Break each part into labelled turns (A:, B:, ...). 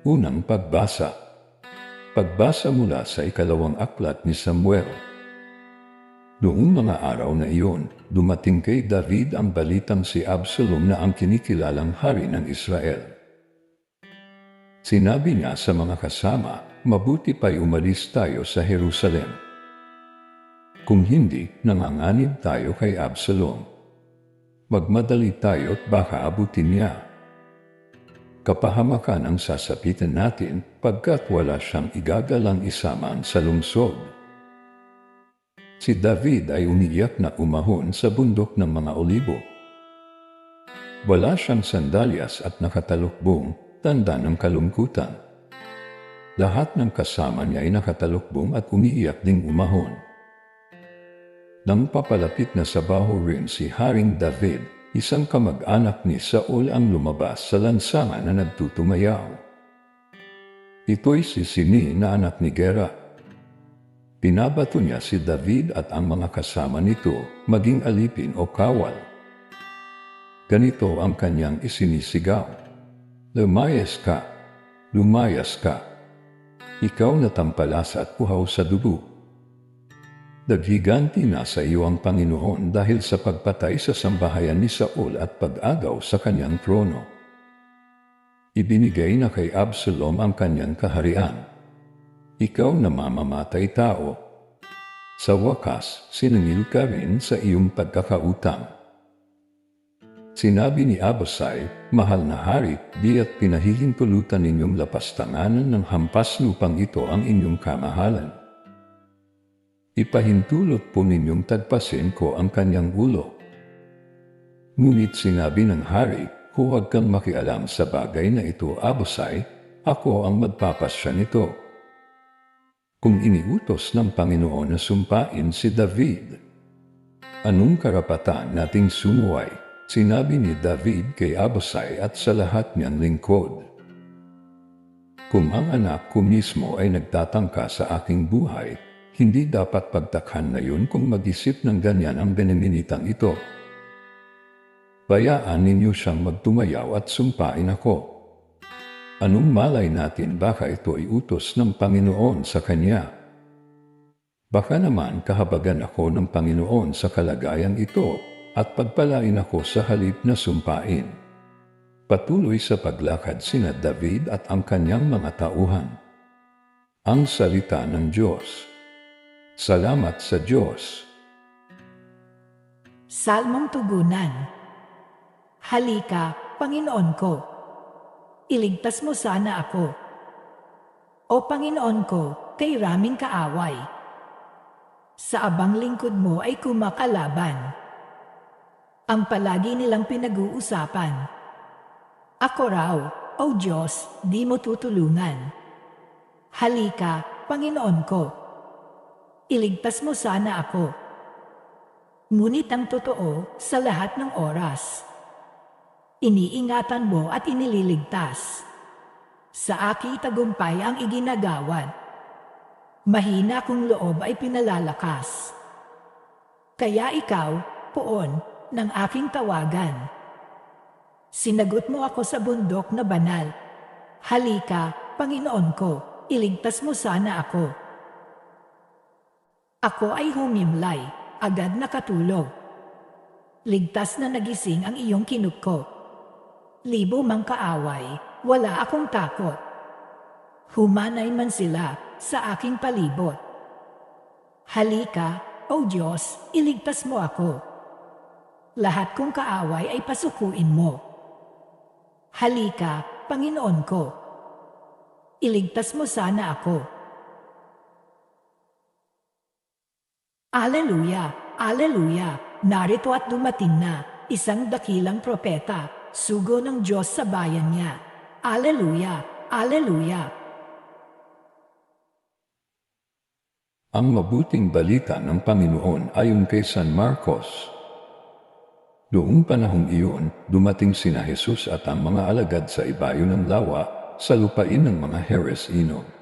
A: Unang pagbasa. Pagbasa mula sa ikalawang aklat ni Samuel. Noong mga araw na iyon, dumating kay David ang balitang si Absalom na ang kinikilalang hari ng Israel. Sinabi niya sa mga kasama, mabuti pa'y umalis tayo sa Jerusalem. Kung hindi, nanganganib tayo kay Absalom. Magmadali tayo at baka abutin niya kapahamakan ang sasapitan natin pagkat wala siyang igagalang isaman sa lungsod. Si David ay umiyak na umahon sa bundok ng mga olibo. Wala siyang sandalyas at nakatalukbong, tanda ng kalungkutan. Lahat ng kasama niya ay nakatalukbong at umiiyak ding umahon. Nang papalapit na sa baho rin si Haring David, Isang kamag-anak ni Saul ang lumabas sa lansangan na nagtutumayaw. Ito'y si Sini na anak ni Gera. Pinabato niya si David at ang mga kasama nito maging alipin o kawal. Ganito ang kanyang isinisigaw. Lumayas ka, lumayas ka. Ikaw na tampalas at puhaw sa dugo Naghiganti na sa iyo ang Panginoon dahil sa pagpatay sa sambahayan ni Saul at pag-agaw sa kanyang trono. Ibinigay na kay Absalom ang kanyang kaharian. Ikaw na mamamatay tao. Sa wakas, sinangil ka rin sa iyong pagkakautang. Sinabi ni Abasai, Mahal na hari, di at pinahihintulutan ninyong lapastanganan ng hampas lupang ito ang inyong kamahalan Ipahintulot po ninyong tagpasin ko ang kanyang ulo. Ngunit sinabi ng hari, huwag kang makialam sa bagay na ito, Abusay, ako ang magpapasya nito. Kung iniutos ng Panginoon na sumpain si David, anong karapatan nating sumuway? Sinabi ni David kay Abusay at sa lahat niyang lingkod. Kung ang anak ko mismo ay nagtatangka sa aking buhay, hindi dapat pagtakhan na yun kung mag-isip ng ganyan ang beneminitang ito. Bayaan ninyo siyang magtumayaw at sumpain ako. Anong malay natin baka ito ay utos ng Panginoon sa Kanya? Baka naman kahabagan ako ng Panginoon sa kalagayang ito at pagpalain ako sa halip na sumpain. Patuloy sa paglakad sina David at ang kanyang mga tauhan. Ang salita ng Diyos. Salamat sa Diyos.
B: Salmong Tugunan Halika, Panginoon ko. Iligtas mo sana ako. O Panginoon ko, kay raming kaaway. Sa abang lingkod mo ay kumakalaban. Ang palagi nilang pinag-uusapan. Ako raw, O Diyos, di mo tutulungan. Halika, Panginoon ko iligtas mo sana ako. Ngunit ang totoo sa lahat ng oras. Iniingatan mo at inililigtas. Sa aki tagumpay ang iginagawan. Mahina kong loob ay pinalalakas. Kaya ikaw, poon, ng aking tawagan. Sinagot mo ako sa bundok na banal. Halika, Panginoon ko, iligtas mo sana ako. Ako ay humimlay, agad nakatulog. Ligtas na nagising ang iyong kinukko. Libo mang kaaway, wala akong takot. Humanay man sila sa aking palibot. Halika, O Diyos, iligtas mo ako. Lahat kong kaaway ay pasukuin mo. Halika, Panginoon ko. Iligtas mo sana ako Aleluya! Aleluya! Narito at dumating na isang dakilang propeta, sugo ng Diyos sa bayan niya. Aleluya! Aleluya!
A: Ang mabuting balita ng Panginoon ayon kay San Marcos. Noong panahong iyon, dumating sina Jesus at ang mga alagad sa ibayo ng lawa sa lupain ng mga Heres-Inog.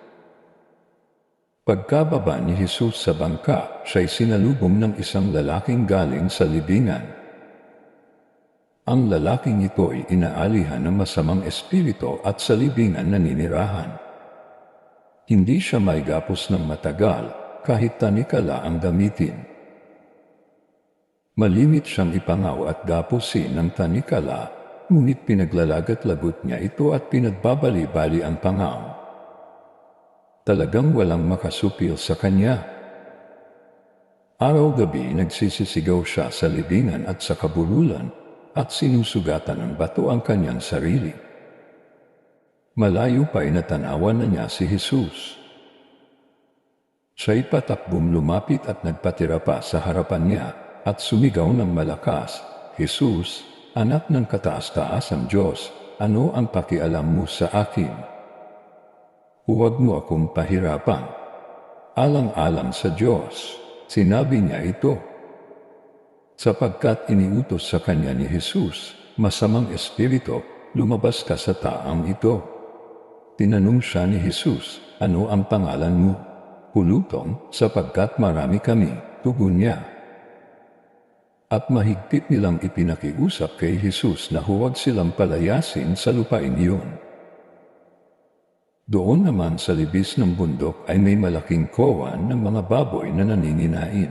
A: Pagkababa ni Jesus sa bangka, siya'y sinalubong ng isang lalaking galing sa libingan. Ang lalaking ito ay inaalihan ng masamang espiritu at sa libingan naninirahan. Hindi siya may gapos ng matagal kahit tanikala ang gamitin. Malimit siyang ipangaw at gapusin ng tanikala, ngunit pinaglalagat-lagot niya ito at pinagbabali-bali ang pangaw. Talagang walang makasupil sa kanya. Araw-gabi nagsisisigaw siya sa libingan at sa kabululan at sinusugatan ng bato ang kanyang sarili. Malayo pa'y natanawan na niya si Jesus. Siya'y patakbong lumapit at nagpatira pa sa harapan niya at sumigaw ng malakas, Jesus, anak ng kataas-taas ang Diyos, ano ang pakialam mo sa akin? Huwag mo akong pahirapan. Alang-alang sa Diyos, sinabi niya ito. Sapagkat iniutos sa kanya ni Jesus, masamang espiritu, lumabas ka sa taang ito. Tinanong siya ni Jesus, ano ang pangalan mo? Pulutong, sapagkat marami kami, tugon niya. At mahigpit nilang ipinakiusap kay Jesus na huwag silang palayasin sa lupain iyon. Doon naman sa libis ng bundok ay may malaking kowan ng mga baboy na nanininain.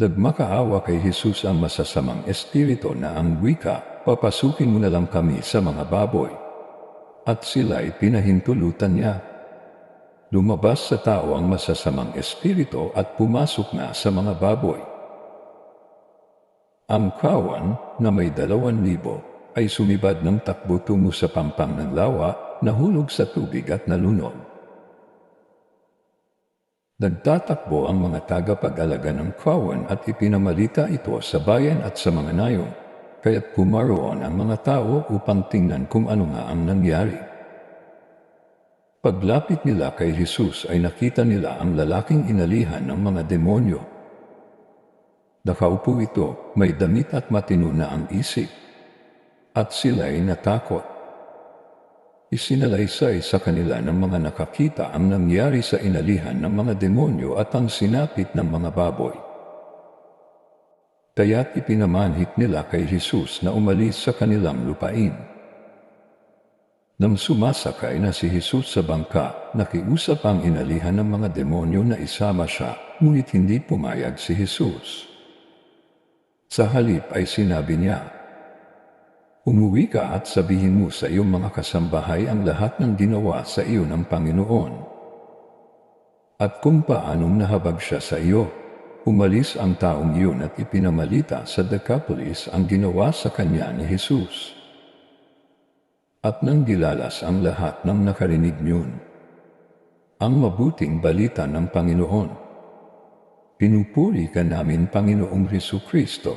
A: Nagmakaawa kay Jesus ang masasamang espiritu na ang wika, papasukin mo na lang kami sa mga baboy. At sila'y pinahintulutan niya. Lumabas sa tao ang masasamang espiritu at pumasok na sa mga baboy. Ang kawan na may dalawan libo ay sumibad ng takbo tungo sa pampang ng lawa, nahulog sa tubig at nalunod. Nagtatakbo ang mga tagapag-alaga ng kawan at ipinamalita ito sa bayan at sa mga nayon, kaya't pumaroon ang mga tao upang tingnan kung ano nga ang nangyari. Paglapit nila kay Jesus ay nakita nila ang lalaking inalihan ng mga demonyo. Nakaupo ito, may damit at matino na ang isip, at sila'y natakot. Isinalaysay sa kanila ng mga nakakita ang nangyari sa inalihan ng mga demonyo at ang sinapit ng mga baboy. Kaya't ipinamanhit nila kay Jesus na umalis sa kanilang lupain. Nang sumasakay na si Jesus sa bangka, nakiusap ang inalihan ng mga demonyo na isama siya, ngunit hindi pumayag si Jesus. Sa halip ay sinabi niya, Umuwi ka at sabihin mo sa iyong mga kasambahay ang lahat ng ginawa sa iyo ng Panginoon. At kung paanong nahabag siya sa iyo, umalis ang taong iyon at ipinamalita sa Decapolis ang ginawa sa kanya ni Jesus. At nang gilalas ang lahat ng nakarinig niyon, ang mabuting balita ng Panginoon. Pinupuri ka namin, Panginoong Heso Kristo,